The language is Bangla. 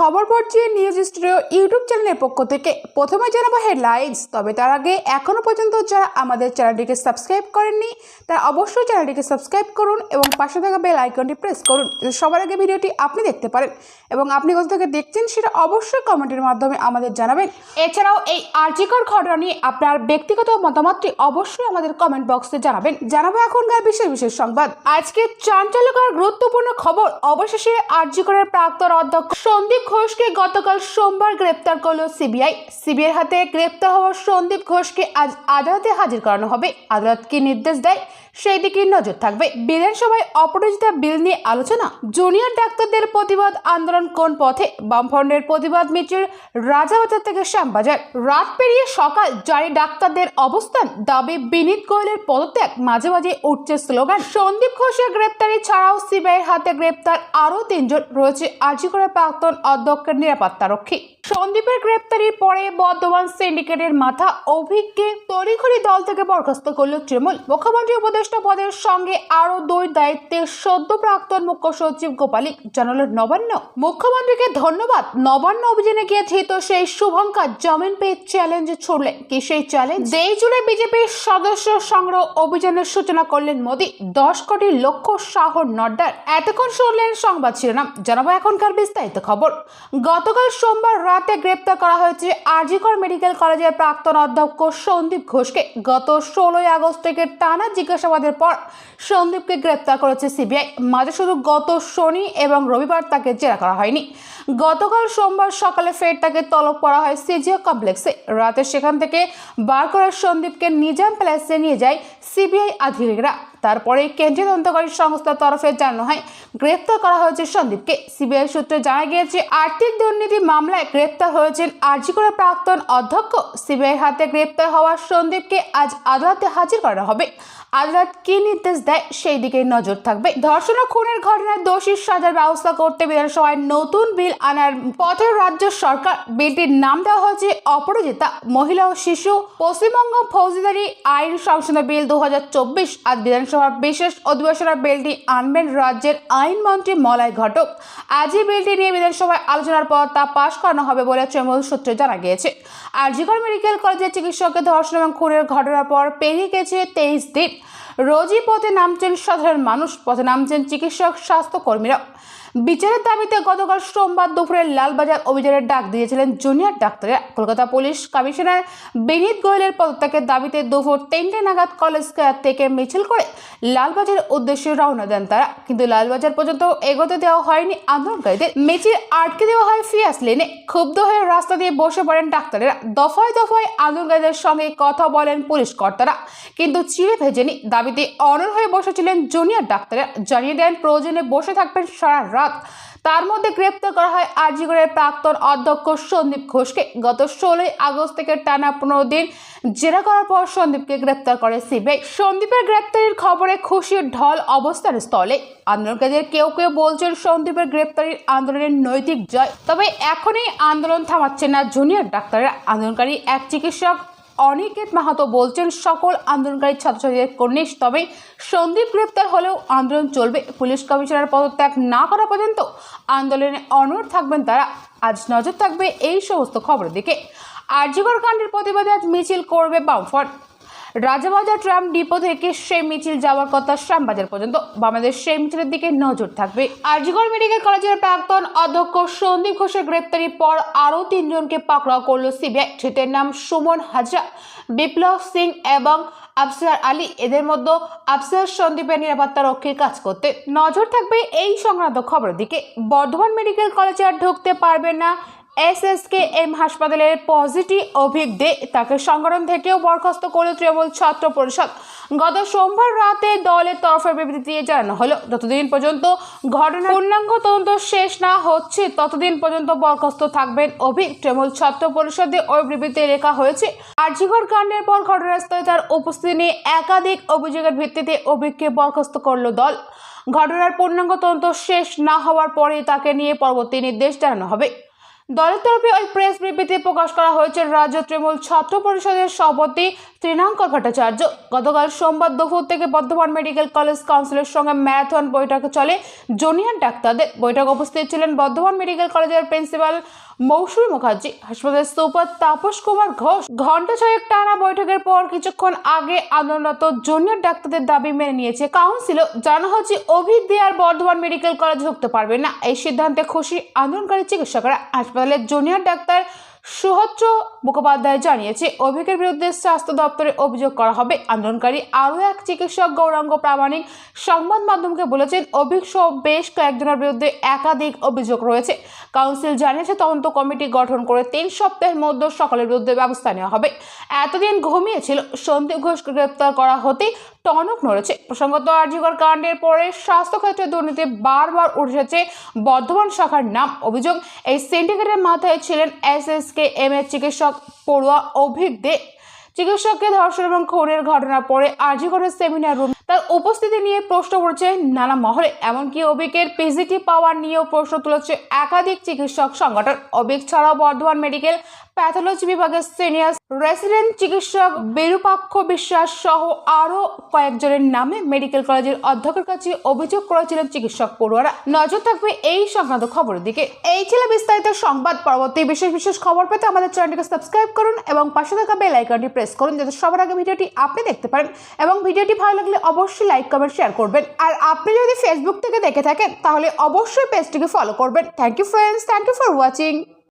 খবর পড়ছি নিউজ স্টুডিও ইউটিউব চ্যানেলের পক্ষ থেকে। প্রথমে জানাব হেডলাইন্স, তবে তার আগে এখনও পর্যন্ত যারা আমাদের চ্যানেলটিকে সাবস্ক্রাইব করেননি, তারা অবশ্যই চ্যানেলটিকে সাবস্ক্রাইব করুন এবং পাশে থাকা বেল আইকনটি প্রেস করুন সবার আগে ভিডিওটি আপনি দেখতে পারেন। এবং আপনি কোথা থেকে দেখছেন সেটা অবশ্যই কমেন্টের মাধ্যমে আমাদের জানাবেন। এছাড়াও এই আর্জিকর ঘটনা নিয়ে আপনার ব্যক্তিগত মতামতটি অবশ্যই আমাদের কমেন্ট বক্সে জানাবেন। জানাব এখনকার বিশেষ বিশেষ সংবাদ। আজকে চাঞ্চল্যকর, গুরুত্বপূর্ণ খবর অবশেষে আর্জিকরের প্রাক্তন অধ্যক্ষ সন্দীপ ঘোষকে গতকাল সোমবার গ্রেপ্তার করল সিবিআই। সিবিআইয়ের হাতে গ্রেপ্তার হওয়া সন্দীপ ঘোষকে আজ আদালতে হাজির করানো হবে। আদালত কি নির্দেশ দেয় সেই দিকে নজর থাকবে। বিধানসভায় অপরাজিতা বিল নিয়ে আলোচনা। জুনিয়র ডাক্তারদের প্রতিবাদ আন্দোলন কোন পথে? বামফ্রন্টের প্রতিবাদ মিছিল রাজাবাজার থেকে শ্যামবাজার। রাত পেরিয়ে সকাল জারি ডাক্তারদের অবস্থান। দাবি, বিনীত গোয়েলের পদত্যাগ। মাঝে মাঝে উঠছে স্লোগান, সন্দীপ ঘোষের গ্রেপ্তারি ছাড়াও সিবিআইয়ের হাতে গ্রেপ্তার আরও তিনজন। রয়েছে আজিকরের প্রাক্তন অধ্যক্ষের নিরাপত্তারক্ষী সন্দীপের গ্রেপ্তারির পরে বর্ধমান সিন্ডিকেটের মাথা অভিজ্ঞকে তড়িঘড়ি দল থেকে বরখাস্ত করল তৃণমূল। মুখ্যমন্ত্রী উপদেষ্টা পদের সঙ্গে আরও দুই দায়িত্বে সদ্য প্রাক্তন মুখ্য সচিব গোপালিক জানালেন নবান্ন। মুখ্যমন্ত্রীকে ধন্যবাদ। নবান্ন অভিযানে গিয়ে ধৃত সেই শুভঙ্কর জামিন পেয়ে চ্যালেঞ্জ ছুড়লেন। কি সেই চ্যালেঞ্জ দেই জুড়ে বিজেপির সদস্য সংগ্রহ অভিযানের সূচনা করলেন মোদী। দশ কোটি লক্ষ্য শাহর নড্ডার। এতক্ষণ শুনলেন সংবাদ শিরোনাম। জানাব এখনকার বিস্তারিত খবর। গতকাল সোমবার রাতে গ্রেপ্তার করা হয়েছে আরজিকর মেডিকেল কলেজের প্রাক্তন অধ্যক্ষ সন্দীপ ঘোষকে। গত ষোলোই আগস্ট থেকে টানা জিজ্ঞাসাবাদের পর সন্দীপকে গ্রেপ্তার করেছে সিবিআই। মাঝে শুধু গত শনি এবং রবিবার তাকে জেরা করা হয়নি। গতকাল সোমবার সকালে ফের তাকে তলব করা হয় সিজিও কমপ্লেক্সে। রাতে সেখান থেকে বার করা সন্দীপকে নিজাম প্যালেসে নিয়ে যায় সিবিআই আধিকারিকরা। তারপরে কেন্দ্রীয় তদন্তকারী সংস্থার তরফে জানানো হয় গ্রেপ্তার করা হয়েছে সন্দীপকে। সিবিআই সূত্রে জানা গিয়েছে, আর্থিক দুর্নীতি মামলায় গ্রেপ্তার হয়েছেন আরজিকরের প্রাক্তন অধ্যক্ষ। সিবিআই হাতে গ্রেপ্তার হওয়া সন্দীপকে আজ আদালতে হাজির করা হবে। আদালত কি নির্দেশ দেয় সেই দিকে নজর থাকবে। ধর্ষণ ও খুনের ঘটনায় দোষীর সাজার ব্যবস্থা করতে বিধানসভায় নতুন বিল আনার পথে রাজ্য সরকার। বিলটির নাম দেওয়া হয়েছে অপরাজিতা, মহিলা ও শিশু। পশ্চিমবঙ্গ ফৌজদারি আইন সংশোধন বিল দু হাজার চব্বিশ আজ বিধানসভার বিশেষ অধিবেশনের বিলটি আনবেন রাজ্যের আইনমন্ত্রী মলয় ঘটক। আজই বিলটি নিয়ে বিধানসভায় আলোচনার পর তা পাশ করানো হবে বলে তৃণমূল সূত্রে জানা গিয়েছে। আর আরজিকর মেডিকেল কলেজের চিকিৎসককে ধর্ষণ এবং খুনের ঘটনার পর পেরিয়ে গেছে তেইশ দিন। রোজই পথে নামছেন সাধারণ মানুষ, পথে নামছেন চিকিৎসক স্বাস্থ্যকর্মীরা বিচারের দাবিতে গতকাল সোমবার দুপুরে লালবাজার অভিযানের ডাক দিয়েছিলেন জুনিয়র ডাক্তাররা। কলকাতা পুলিশ কমিশনার বিনীত গোয়েলের পদত্যাগের দাবিতে দুপুর তিনটে নাগাদ কলেজ থেকে মিছিল করে লালবাজারের উদ্দেশ্যে রওনা দেন তারা। কিন্তু লালবাজার পর্যন্ত এগোতে দেওয়া হয়নি আন্দোলনকারীদের। মিছিল আটকে দেওয়া হয় ফিয়াস লেনে। ক্ষুব্ধ হয়ে রাস্তা দিয়ে বসে পড়েন ডাক্তারেরা। দফায় দফায় আন্দোলনকারীদের সঙ্গে কথা বলেন পুলিশ কর্তারা। কিন্তু চিড়ে ভেজেনি। দাবিতে অনর হয়ে বসেছিলেন জুনিয়র ডাক্তাররা। জানিয়ে দেন প্রয়োজনে বসে থাকবেন সারা রাত। তার মধ্যে গ্রেপ্তার করা হয় আরজিগড়ের প্রাক্তন অধ্যক্ষ সন্দীপ ঘোষকে। গত ষোলোই আগস্ট থেকে টানা পনেরো দিন জেরা করার পর সন্দীপকে গ্রেপ্তার করে সিবিআই। সন্দীপের গ্রেপ্তারির খবরে খুশির ঢল অবস্থান স্থলে। আন্দোলনকারীদের কেউ কেউ বলছেন সন্দীপের গ্রেপ্তারির আন্দোলনের নৈতিক জয়। তবে এখনই আন্দোলন থামাচ্ছে না জুনিয়র ডাক্তাররা। আন্দোলনকারী এক চিকিৎসক অনিকেত মাহাতো বলছেন, সকল আন্দোলনকারী ছাত্রছাত্রীদের কর্নিশ। তবে সন্দীপ গ্রেপ্তার হলেও আন্দোলন চলবে। পুলিশ কমিশনার পদত্যাগ না করা পর্যন্ত আন্দোলনে অনড় থাকবেন তারা। আজ নজর থাকবে এই সমস্ত খবরের দিকে। আরজিগড় কাণ্ডের প্রতিবাদে আজ মিছিল করবে বামফ্রন্ট। রাজাবাজার ট্রাম ডিপো থেকে সেই মিছিল যাওয়ার কথা শ্যামবাজার পর্যন্ত। বাংলাদেশ সেই মিছিলের দিকে নজর থাকবে। আরজিগড় মেডিকেল কলেজের প্রাক্তন অধ্যক্ষ সন্দীপ ঘোষের গ্রেপ্তারির পর আরও তিনজনকে পাকড়াও করল সিবিআই। ধৃতের নাম সুমন হাজরা, বিপ্লব সিং এবং আফসার আলী। এদের মধ্যে আফসার সন্দীপের নিরাপত্তা রক্ষীর কাজ করতে নজর থাকবে এই সংক্রান্ত খবরের দিকে। বর্ধমান মেডিকেল কলেজে আর ঢুকতে পারবে না এসএসকে এম হাসপাতালের পজিটিভ অভিজ্ঞ দে তাকে সংগঠন থেকেও বরখাস্ত করল তৃণমূল ছাত্র পরিষদ। গত সোমবার রাতে দলের তরফে বিবৃতি দিয়ে জানানো হলো, যতদিন পর্যন্ত ঘটনার পূর্ণাঙ্গ তদন্ত শেষ না হচ্ছে, ততদিন পর্যন্ত বরখাস্ত থাকবেন অভিক তৃণমূল ছাত্র পরিষদে ওই বিবৃতি লেখা হয়েছে। আর্জিগড় কাণ্ডের পর ঘটনাস্থলে তার উপস্থিতি নিয়ে একাধিক অভিযোগের ভিত্তিতে অভিককে বরখাস্ত করল দল। ঘটনার পূর্ণাঙ্গ তদন্ত শেষ না হওয়ার পরে তাকে নিয়ে পরবর্তী নির্দেশ জানানো হবে। দলের তরফে ওই প্রেস বিবৃতি প্রকাশ করা হয়েছে। রাজ্য তৃণমূল ছাত্র পরিষদের সভাপতি তৃণাঙ্কর ভট্টাচার্য। গতকাল সোমবার দুপুর থেকে বর্ধমান মেডিকেল কলেজ কাউন্সিলের সঙ্গে ম্যারাথন বৈঠক চলে। জুনিয়র ডাক্তারদের বৈঠক উপস্থিত ছিলেন বর্ধমান মেডিকেল কলেজের প্রিন্সিপাল মৌসুমী মুখার্জি, হাসপাতালের সুপার তাপস কুমার ঘোষ ঘণ্টা ছয়েক টানা বৈঠকের পর কিছুক্ষণ আগে আন্দোলনরত জুনিয়র ডাক্তারদের দাবি মেনে নিয়েছে। কাউন্সিল জানা হচ্ছে অভিক দেয়ার বর্ধমান মেডিকেল কলেজ ঢুকতে পারবে না। এই সিদ্ধান্তে খুশি আন্দোলনকারী চিকিৎসকরা। হাসপাতালের জুনিয়র ডাক্তার সুহত্র মুখোপাধ্যায় জানিয়েছে, অভিকের বিরুদ্ধে স্বাস্থ্য দপ্তরে অভিযোগ করা হবে। আন্দোলনকারী আরও এক চিকিৎসক গৌরাঙ্গ প্রামাণিক সংবাদ মাধ্যমকে বলেছেন, অভিক সহ বেশ কয়েকজনের বিরুদ্ধে একাধিক অভিযোগ রয়েছে। কাউন্সিল জানিয়েছে, তদন্ত কমিটি গঠন করে তিন সপ্তাহের মধ্যে সকলের বিরুদ্ধে ব্যবস্থা নেওয়া হবে। এতদিন ঘুমিয়েছিল সন্দীপ ঘোষকে গ্রেপ্তার করা হতে টনক নড়েছে। প্রসঙ্গত আর্যিকর কাণ্ডের পরে স্বাস্থ্যক্ষেত্রে দুর্নীতি বারবার উঠেছে বর্ধমান শাখার নাম অভিযোগ, এই সিন্ডিকেটের মাথায় ছিলেন এস এস কে এম এর চিকিৎসক পড়ুয়া অভিক দে। চিকিৎসককে ধর্ষণ এবং খুনের ঘটনার পরে আর্যিকরের সেমিনার রুম, তার উপস্থিতি নিয়ে প্রশ্ন উঠছে নানা মহলে। এমনকি অভিকের পিজিটি পাওয়ার নিয়েও প্রশ্ন তুলেছে একাধিক চিকিৎসক সংগঠন। অভিক ছাড়াও বর্ধমান মেডিকেল প্যাথোলজি বিভাগের সিনিয়র রেসিডেন্ট চিকিৎসক বিরূপাক্ষ বিশ্বাস সহ আরও কয়েকজনের নামে মেডিকেল কলেজের অধ্যক্ষের কাছে অভিযোগ করেছিলেন চিকিৎসক পড়ুয়ারা। নজর থাকবে এই সংক্রান্ত খবরের দিকে। এই ছিল বিস্তারিত সংবাদ পরবর্তী বিশেষ বিশেষ খবর পেতে আমাদের চ্যানেলটিকে সাবস্ক্রাইব করুন এবং পাশে থাকা বেল আইকনটি প্রেস করুন যাতে সবার আগে ভিডিওটি আপনি দেখতে পারেন এবং ভিডিওটি ভালো লাগলে অবশ্যই লাইক কমেন্ট শেয়ার করবেন। আর আপনি যদি ফেসবুক থেকে দেখে থাকেন, তাহলে অবশ্যই পেজটিকে ফলো করবেন। Thank you friends thank you for watching